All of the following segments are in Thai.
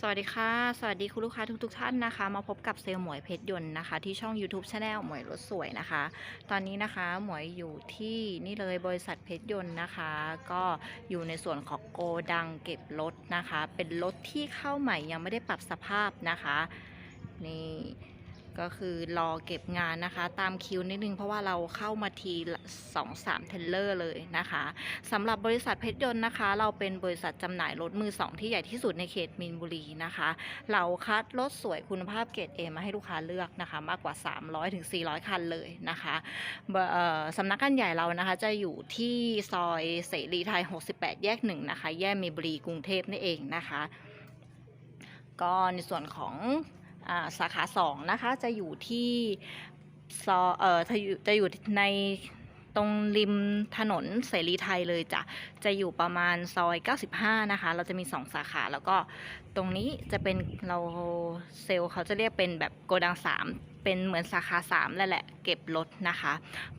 สวัสดีค่ะ สวัสดีคุณลูกค้าทุกๆท่านนะคะ มาพบกับเซลล์หมวยเพชรยนต์นะคะ ที่ช่อง YouTube Channel หมวยรถสวยนะคะ ตอนนี้นะคะหมวยอยู่ที่นี่เลยบริษัทเพชรยนต์นะคะ ก็อยู่ในส่วนของโกดังเก็บรถนะคะ เป็นรถที่เข้าใหม่ยังไม่ได้ปรับสภาพนะคะ นี่ ก็คือรอเก็บงานนะคะ ตามคิวนิดนึงเพราะว่าเราเข้ามาทีสองสามเทเลอร์เลยนะคะสำหรับบริษัทเพชรยนต์นะคะ เราเป็นบริษัทจำหน่ายรถมือสองที่ใหญ่ที่สุดในเขตมีนบุรีนะคะ เราคัดรถสวยคุณภาพเกรดเอมาให้ลูกค้าเลือกนะคะ มากกว่า300ถึง400 คันเลยนะคะสำนักงานใหญ่เรานะคะจะอยู่ที่ซอยเสรีไทย 68 แยกหนึ่งนะคะ แยกมีนบุรีกรุงเทพนี่เองนะคะก็ในส่วนของ สาขา 2 นะคะ จะอยู่ที่ซอเออจะอยู่จะอยู่ในตรงริมถนนเสรีไทยเลยจ้ะ จะอยู่ประมาณซอย 95 นะคะ เราจะมี 2 สาขา แล้วก็ตรงนี้จะเป็นเราเซลล์เขาจะเรียกเป็นแบบโกดัง 3 เป็นเหมือนสาขา 3 แล้วแหละ เก็บรถนะคะ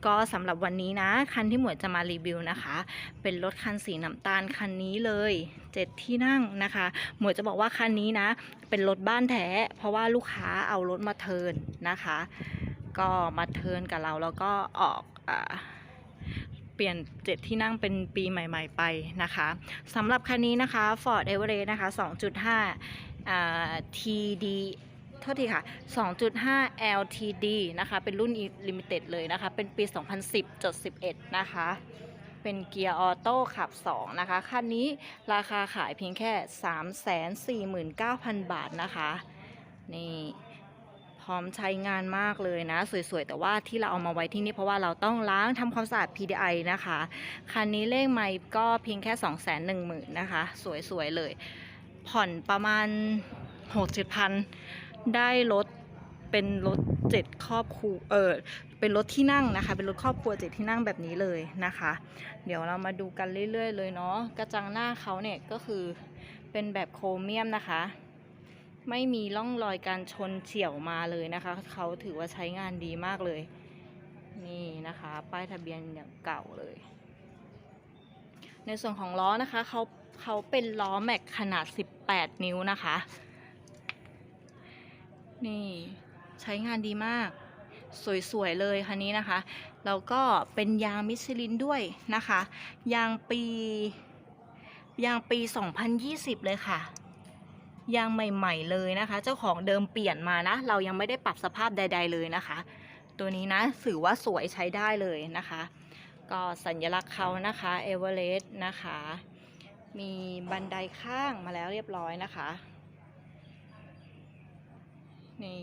ก็สำหรับวันนี้นะ คันที่หมวยจะมารีวิวนะคะ เป็นรถคันสีน้ำตาลคันนี้เลย 7 ที่นั่งนะคะ หมวยจะบอกว่าคันนี้นะ เป็นรถบ้านแท้ เพราะว่าลูกค้าเอารถมาเทินนะคะ ก็มาเทินกับเราแล้วก็ออกอเปลี่ยนเจ็ดที่นั่งเป็นปีใหม่ ๆ ไปนะคะสำหรับคันนี้นะคะ Ford Everest นะคะ 2.5อ่า TD โทษทีค่ะ 2.5 LTD นะคะ เป็นรุ่น Limited เลยนะคะ เป็นปี 2010.11 นะคะ เป็นเกียร์ออโต้ขับ 2 นะคะ คันนี้ราคาขายเพียงแค่ 349,000 บาทนะคะ นี่พร้อมใช้งานมากเลยนะ สวยๆ แต่ว่าที่เราเอามาไว้ที่นี่เพราะว่าเราต้องล้างทำความสะอาด PDI นะคะ คันนี้เลขไม่ก็เพียงแค่ 2 1 0 0 0 0 นะคะ สวยๆ เลย ผ่อนประมาณ6 7พัน ได้รถเป็นรถเจ็ดครอบครัวเออเป็นรถที่นั่งนะคะ เป็นรถครอบครัวเจ็ดที่นั่งแบบนี้เลยนะคะ เดี๋ยวเรามาดูกันเรื่อย ๆ เลยเนาะกระจังหน้าเขาเนี่ยก็คือเป็นแบบโครเมียมนะคะ ไม่มีร่องรอยการชนเฉี่ยวมาเลยนะคะ เขาถือว่าใช้งานดีมากเลย นี่นะคะ ป้ายทะเบียนอย่างเก่าเลย ในส่วนของล้อนะคะเขาเขาเป็นล้อแม็กขนาด 18 นิ้วนะคะ นี่ใช้งานดีมาก สวย ๆ เลยคันนี้นะคะ แล้วก็เป็นยางมิชลินด้วยนะคะ ยางปี ยางปี 2020 เลยค่ะ ยางใหม่ ๆ เลยนะคะ เจ้าของเดิมเปลี่ยนมานะ เรายังไม่ได้ปรับสภาพใด ๆ เลยนะคะ ตัวนี้นะถือว่าสวยใช้ได้เลยนะคะ ก็สัญลักษณ์เขานะคะเอเวอเรสต์นะคะ มีบันไดข้างมาแล้วเรียบร้อยนะคะ นี่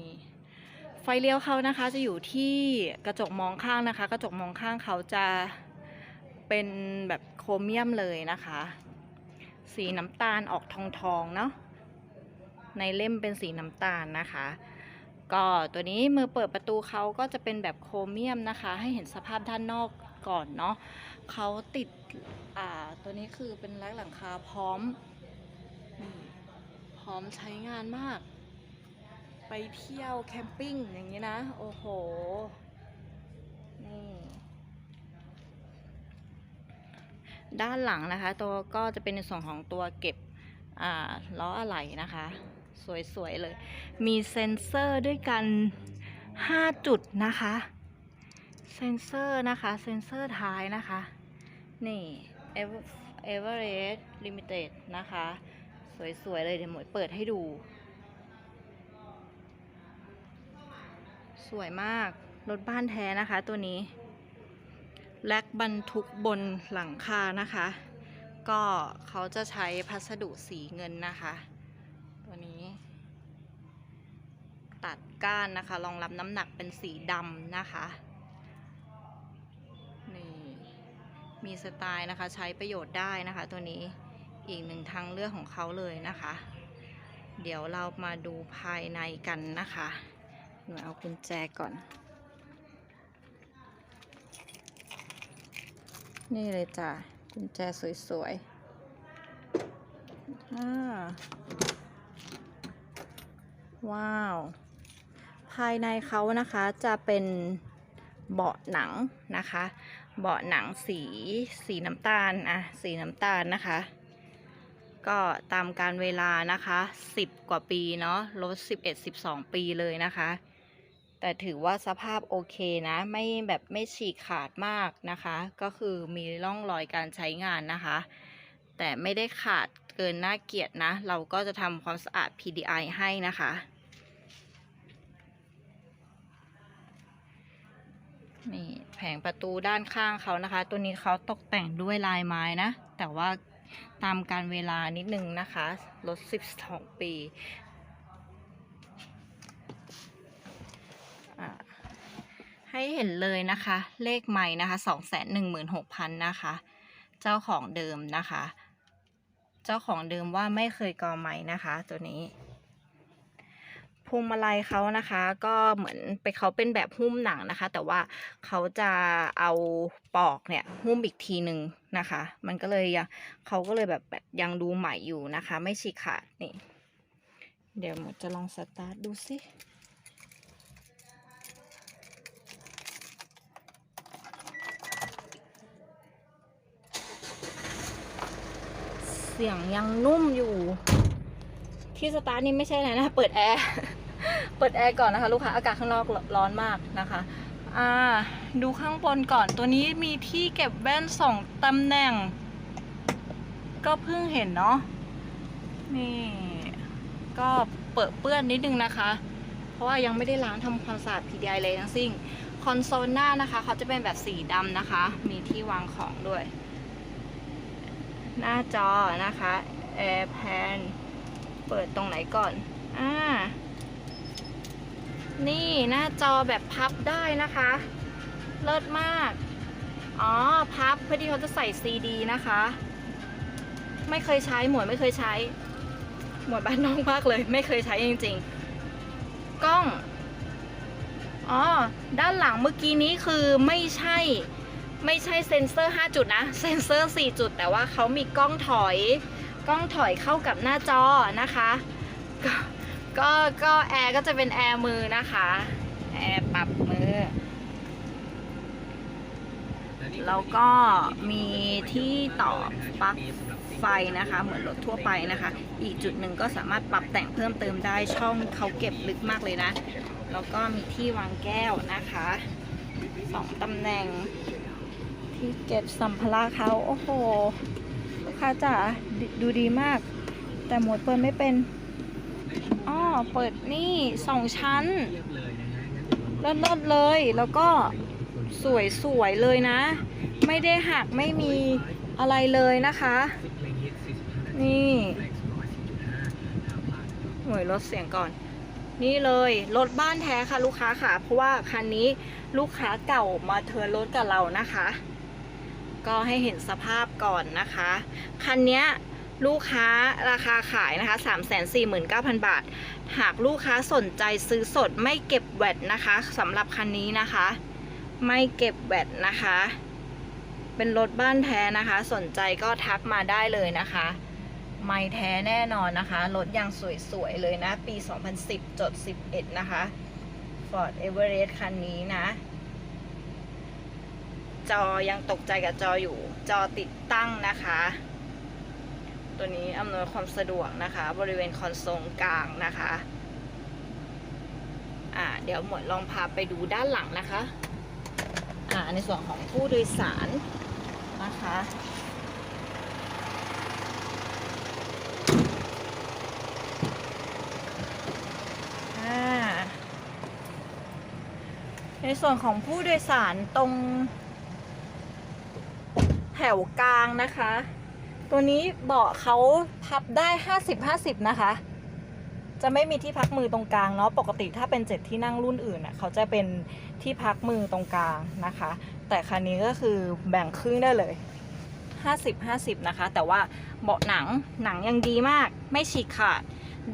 ไฟเลี้ยวเขานะคะจะอยู่ที่กระจกมองข้างนะคะ กระจกมองข้างเขาจะเป็นแบบโครเมียมเลยนะคะ สีน้ำตาลออกทองทองเนาะในเล่มเป็นสีน้ำตาลนะคะ ก็ตัวนี้มือเปิดประตูเขาก็จะเป็นแบบโครเมียมนะคะ ให้เห็นสภาพด้านนอกก่อนเนาะเขาติดอ่าตัวนี้คือเป็นแร็คหลังคาพร้อม พร้อมใช้งานมาก ไปเที่ยวแคมปิ้งอย่างนี้นะ โอ้โห นี่ ด้านหลังนะคะ ตัวก็จะเป็นในส่วนของตัวเก็บล้ออะไหล่นะคะ สวย ๆ เลย มีเซ็นเซอร์ด้วยกัน 5 จุดนะคะ เซ็นเซอร์นะคะ เซ็นเซอร์ท้ายนะคะ นี่ Everest Limited นะคะ สวย ๆ เลยเดี๋ยวหมวยเปิดให้ดู สวยมาก รถบ้านแท้นะคะตัวนี้แลกบรรทุกบนหลังคานะคะ ก็เขาจะใช้พัสดุสีเงินนะคะ ตัวนี้ ตัดก้านนะคะรองรับน้ำหนักเป็นสีดำนะคะนี่มีสไตล์นะคะใช้ประโยชน์ได้นะคะ ตัวนี้อีกหนึ่งทางเลือกของเขาเลยนะคะ เดี๋ยวเรามาดูภายในกันนะคะ หนูเอากุญแจก่อน นี่เลยจ้ะกุญแจสวยๆว้าว ภายในเขานะคะจะเป็นเบาะหนังนะคะ เบาะหนังสีสีน้ำตาลอะสีน้ำตาลนะคะ ก็ตามการเวลานะคะ 10 กว่าปีเนาะรถ11 12 ปีเลยนะคะ แต่ถือว่าสภาพโอเคนะ ไม่แบบไม่ฉีกขาดมากนะคะ ก็คือมีร่องรอยการใช้งานนะคะ แต่ไม่ได้ขาดเกินน่าเกลียดนะ เราก็จะทำความสะอาด PDI ให้นะคะนี่แผงประตูด้านข้างเขานะคะ ตัวนี้เขาตกแต่งด้วยลายไม้นะ แต่ว่าตามการเวลานิดนึงนะคะ รถ 12 ปีอะ ให้เห็นเลยนะคะ เลขใหม่นะคะ216,000นะคะ เจ้าของเดิมนะคะ เจ้าของเดิมว่าไม่เคยกอใหม่นะคะ ตัวนี้พวงมาลัยเขานะคะ ก็เหมือนไปเขาเป็นแบบหุ้มหนังนะคะ แต่ว่าเขาจะเอาปอกเนี่ยหุ้มอีกทีหนึ่งนะคะ มันก็เลยยังเขาก็เลยแบบแบบยังดูใหม่อยู่นะคะ ไม่ฉีกขาดนี่ เดี๋ยวหมดจะลองสตาร์ทดูสิ เสียงยังนุ่มอยู่ ที่สตาร์ทนี่ไม่ใช่อะไรนะ เปิดแอร์ เปิดแอร์ก่อนนะคะ ลูกค้า อากาศข้างนอกร้อนมากนะคะอ่าดูข้างบนก่อน ตัวนี้มีที่เก็บแว่นสองตำแหน่ง ก็เพิ่งเห็นเนาะ นี่ ก็เปิดเปื้อนนิดนึงนะคะ เพราะว่ายังไม่ได้ล้างทำความสะอาด PDI เลยทั้งสิ้น คอนโซลหน้านะคะ เขาจะเป็นแบบสีดำนะคะ มีที่วางของด้วย หน้าจอนะคะ Air Pan เปิดตรงไหนก่อน อ่า นี่หน้าจอแบบพับได้นะคะ เลิศมาก อ๋อ พับเพื่อที่เขาจะใส่ซีดีนะคะ ไม่เคยใช้หมวยไม่เคยใช้ หมวยบ้านนอกมากเลย ไม่เคยใช้จริง ๆ กล้อง อ๋อ ด้านหลังเมื่อกี้นี้คือไม่ใช่ ไม่ใช่เซ็นเซอร์ 5 จุดนะ เซ็นเซอร์ 4 จุด แต่ว่าเขามีกล้องถอย กล้องถอยเข้ากับหน้าจอนะคะก็ก็ก็แอร์ก็จะเป็นแอร์มือนะคะ แอร์ปรับมือ แล้วก็มีที่ต่อปลั๊กไฟนะคะ เหมือนรถทั่วไปนะคะ อีกจุดหนึ่งก็สามารถปรับแต่งเพิ่มเติมได้ช่องเขาเก็บลึกมากเลยนะ แล้วก็มีที่วางแก้วนะคะสองตำแหน่ง ที่เก็บสัมภาระเขาโอ้โห ลูกค้าจ๋าดูดีมาก แต่หมดเปิดไม่เป็นอ้อเปิดนี่สองชั้นเลิศๆเลยแล้วก็สวยๆเลยนะ ไม่ได้หักไม่มีอะไรเลยนะคะ นี่หน่วยลดเสียงก่อน นี่เลยรถบ้านแท้ค่ะลูกค้าค่ะ เพราะว่าคันนี้ลูกค้าเก่ามาเทิร์นรถกับเรานะคะ ก็ให้เห็นสภาพก่อนนะคะ คันนี้ลูกค้าราคาขายนะคะ 349,000 บาท หากลูกค้าสนใจซื้อสดไม่เก็บแวดนะคะสำหรับคันนี้นะคะ ไม่เก็บแวดนะคะ เป็นรถบ้านแท้นะคะ สนใจก็ทักมาได้เลยนะคะ ไม่แท้แน่นอนนะคะ รถยังสวยๆเลยนะ ปี 2010จด11 นะคะ Ford Everest คันนี้นะ จอยังตกใจกับจออยู่ จอติดตั้งนะคะ ตัวนี้อำนวยความสะดวกนะคะ บริเวณคอนโซลกลางนะคะอ่าเดี๋ยวหมดลองพาไปดูด้านหลังนะคะอ่าในส่วนของผู้โดยสารนะคะอ่าในส่วนของผู้โดยสารตรง วกลางนะคะ ตัวนี้เบาะเขาพับได้ห้าสิบห้าสิบนะคะ จะไม่มีที่พักมือตรงกลางเนาะปกติถ้าเป็นเจ็ดที่นั่งรุ่นอื่นน่ะเขาจะเป็นที่พักมือตรงกลางนะคะ แต่คันนี้ก็คือแบ่งครึ่งได้เลย50 50นะคะ แต่ว่าเบาะหนังหนังยังดีมาก ไม่ฉีกขาด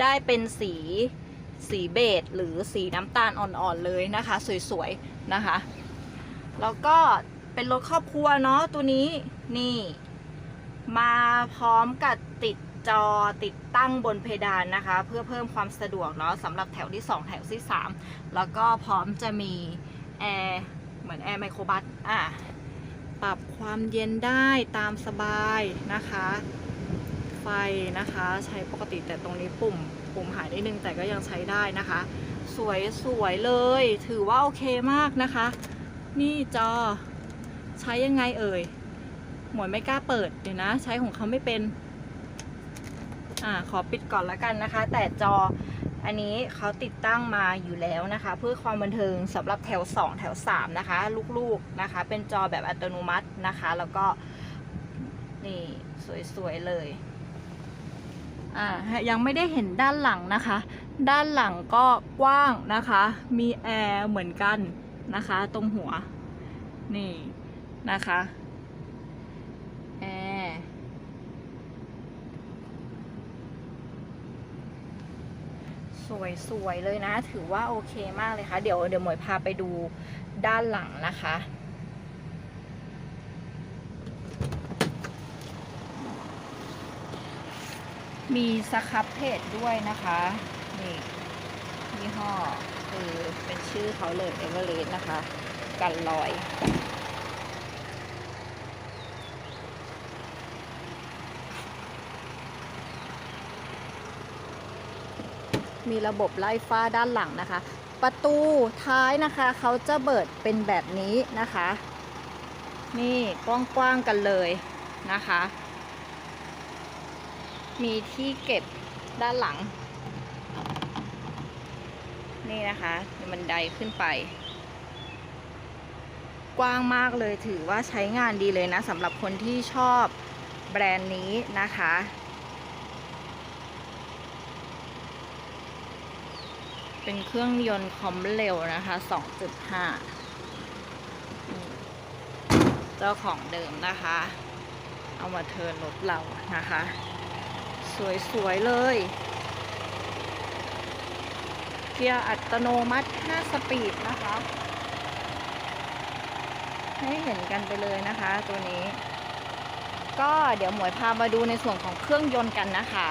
ได้เป็นสีสีเบจหรือสีน้ำตาลอ่อนๆเลยนะคะ สวยๆนะคะ แล้วก็ เป็นรถครอบครัวเนาะตัวนี้นี่ มาพร้อมกับติดจอติดตั้งบนเพดานนะคะ เพื่อเพิ่มความสะดวกเนาะสำหรับแถวที่ 2 แถวที่ 3 แล้วก็พร้อมจะมีแอร์เหมือนแอร์ไมโครบัสอะปรับความเย็นได้ตามสบายนะคะ ไฟไฟนะคะใช้ปกติแต่ตรงนี้ปุ่ม ปุ่มหายนิดนึงแต่ก็ยังใช้ได้นะคะ สวยสวยเลย ถือว่าโอเคมากนะคะ นี่จอ ใช้ยังไงเอ่ย หมวยไม่กล้าเปิดเดี๋ยวนะ ใช้ของเขาไม่เป็น อ่าขอปิดก่อนละกันนะคะ แต่จออันนี้เขาติดตั้งมาอยู่แล้วนะคะ เพื่อความบันเทิงสำหรับแถว 2 แถว 3 นะคะ ลูกๆนะคะ เป็นจอแบบอัตโนมัตินะคะ แล้วก็ นี่สวยๆเลยอ่ายังไม่ได้เห็นด้านหลังนะคะ ด้านหลังก็กว้างนะคะ มีแอร์เหมือนกันนะคะ ตรงหัว นี่ นะคะแอสวยๆเลยนะ ถือว่าโอเคมากเลยค่ะ เดี๋ยวเดี๋ยวหมวยพาไปดูด้านหลังนะคะมีสครับเพจด้วยนะคะ นี่ยี่ห้อคือเป็นชื่อเขาเลยเอเวอเรสต์นะคะ กันลอย มีระบบไล่ฟ้าด้านหลังนะคะ ประตูท้ายนะคะเขาจะเบิดเป็นแบบนี้นะคะ นี่กว้างๆกันเลยนะคะ มีที่เก็บด้านหลัง นี่นะคะมีบันไดขึ้นไป กว้างมากเลยถือว่าใช้งานดีเลยนะสำหรับคนที่ชอบแบรนด์นี้นะคะ เป็นเครื่องยนต์คอมเร็วนะคะ 2.5 เจ้าของเดิมนะคะ เอามาเทินรถเรานะคะ สวย ๆ เลยเกียร์อัตโนมัติ 5 สปีดนะคะ ให้เห็นกันไปเลยนะคะ ตัวนี้ ก็เดี๋ยวหมวยพามาดูในส่วนของเครื่องยนต์กันนะคะ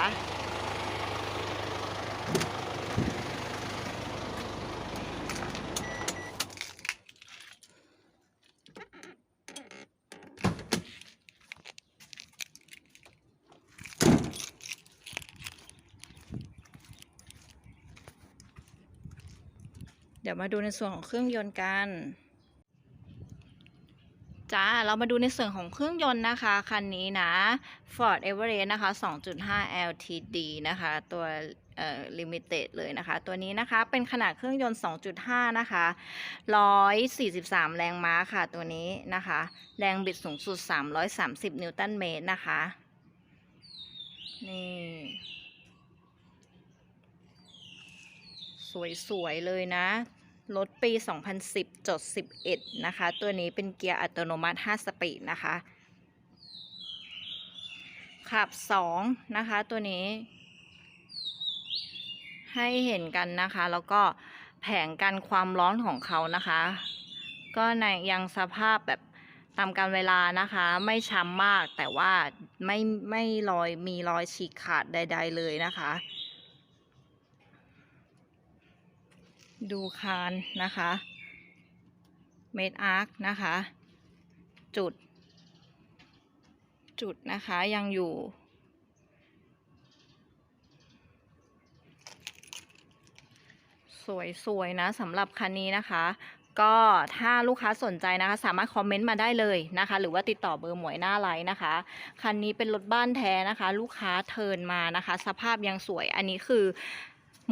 มาดูในส่วนของเครื่องยนต์กันจ้าเรามาดูในส่วนของเครื่องยนต์นะคะ คันนี้นะ Ford Everest นะคะ 2.5 LTD นะคะ ตัวเอ่อ Limited เลยนะคะ ตัวนี้นะคะเป็นขนาดเครื่องยนต์ 2.5 นะคะ 143 แรงม้าค่ะตัวนี้นะคะ แรงบิดสูงสุด 330 นิวตันเมตรนะคะ นี่ สวย ๆ เลยนะ รถปี 2010จด11 นะคะ ตัวนี้เป็นเกียร์อัตโนมัติ 5 สปีดนะคะ ขับ 2 นะคะ ตัวนี้ ให้เห็นกันนะคะ แล้วก็แผงกันความร้อนของเขานะคะ ก็ในยังสภาพแบบตามการเวลานะคะ ไม่ช้ำมากแต่ว่าไม่ไม่รอยมีรอยฉีกขาดใด ๆ เลยนะคะ ดูคานนะคะเมดอาร์คนะคะ จุด จุดนะคะยังอยู่ สวยๆนะสำหรับคันนี้นะคะ ก็ถ้าลูกค้าสนใจนะคะ สามารถคอมเมนต์มาได้เลยนะคะ หรือว่าติดต่อเบอร์หมวยหน้าไลน์นะคะ คันนี้เป็นรถบ้านแท้นะคะ ลูกค้าเทิร์นมานะคะ สภาพยังสวยอันนี้คือ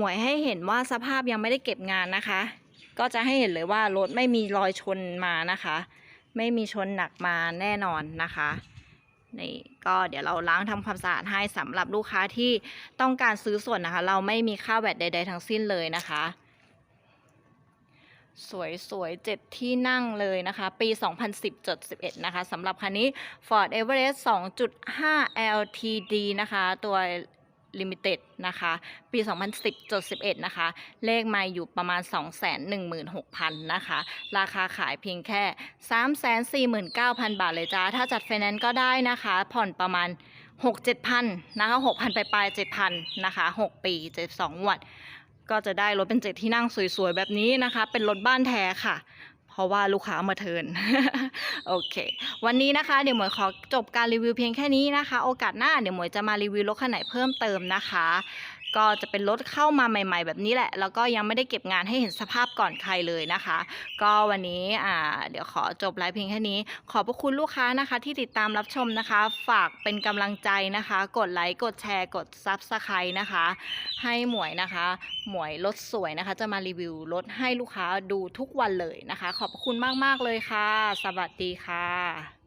หมวยให้เห็นว่าสภาพยังไม่ได้เก็บงานนะคะ ก็จะให้เห็นเลยว่ารถไม่มีรอยชนมานะคะ ไม่มีชนหนักมาแน่นอนนะคะนี่ก็เดี๋ยวเราล้างทำความสะอาดให้สำหรับลูกค้าที่ต้องการซื้อส่วนนะคะ เราไม่มีค่าแวดใด ๆ ทั้งสิ้นเลยนะคะ สวยๆเจ็ดที่นั่งเลยนะคะ ปี 2010จด11 นะคะสำหรับคันนี้ Ford Everest 2.5 LTD นะคะ ตัว Limited นะคะ ปี 2010จด11 นะคะ เลขมาอยู่ประมาณ 216,000 นะคะ ราคาขายเพียงแค่ 349,000 บาทเลยจ้า ถ้าจัดไฟแนนซ์ก็ได้นะคะ ผ่อนประมาณ 6-7,000 นะคะ 6,000 ไปปลาย7,000 นะคะ 6 ปี 72งวดก็จะได้รถเป็นเจ็ดที่นั่งสวยๆ แบบนี้นะคะ เป็นรถบ้านแท้ค่ะ ราะว่าลูกค้ามาเทินโอเค วันนี้นะคะเดี๋ยวหมวยขอจบการรีวิวเพียงแค่นี้นะคะ โอกาสหน้าเดี๋ยวหมวยจะมารีวิวรถคันไหนเพิ่มเติมนะคะ ก็จะเป็นรถเข้ามาใหม่ ๆ แบบนี้แหละ แล้วก็ยังไม่ได้เก็บงานให้เห็นสภาพก่อนใครเลยนะคะ ก็วันนี้อ่าเดี๋ยวขอจบไลฟ์เพียงแค่นี้ ขอบพระคุณลูกค้านะคะ ที่ติดตามรับชมนะคะ ฝากเป็นกำลังใจนะคะ กดไลค์กดแชร์ กดซับสไครต์นะคะ ให้หมวยนะคะ หมวยรถสวยนะคะ จะมารีวิวรถให้ลูกค้าดูทุกวันเลยนะคะ ขอบพระคุณมากๆเลยค่ะ สวัสดีค่ะ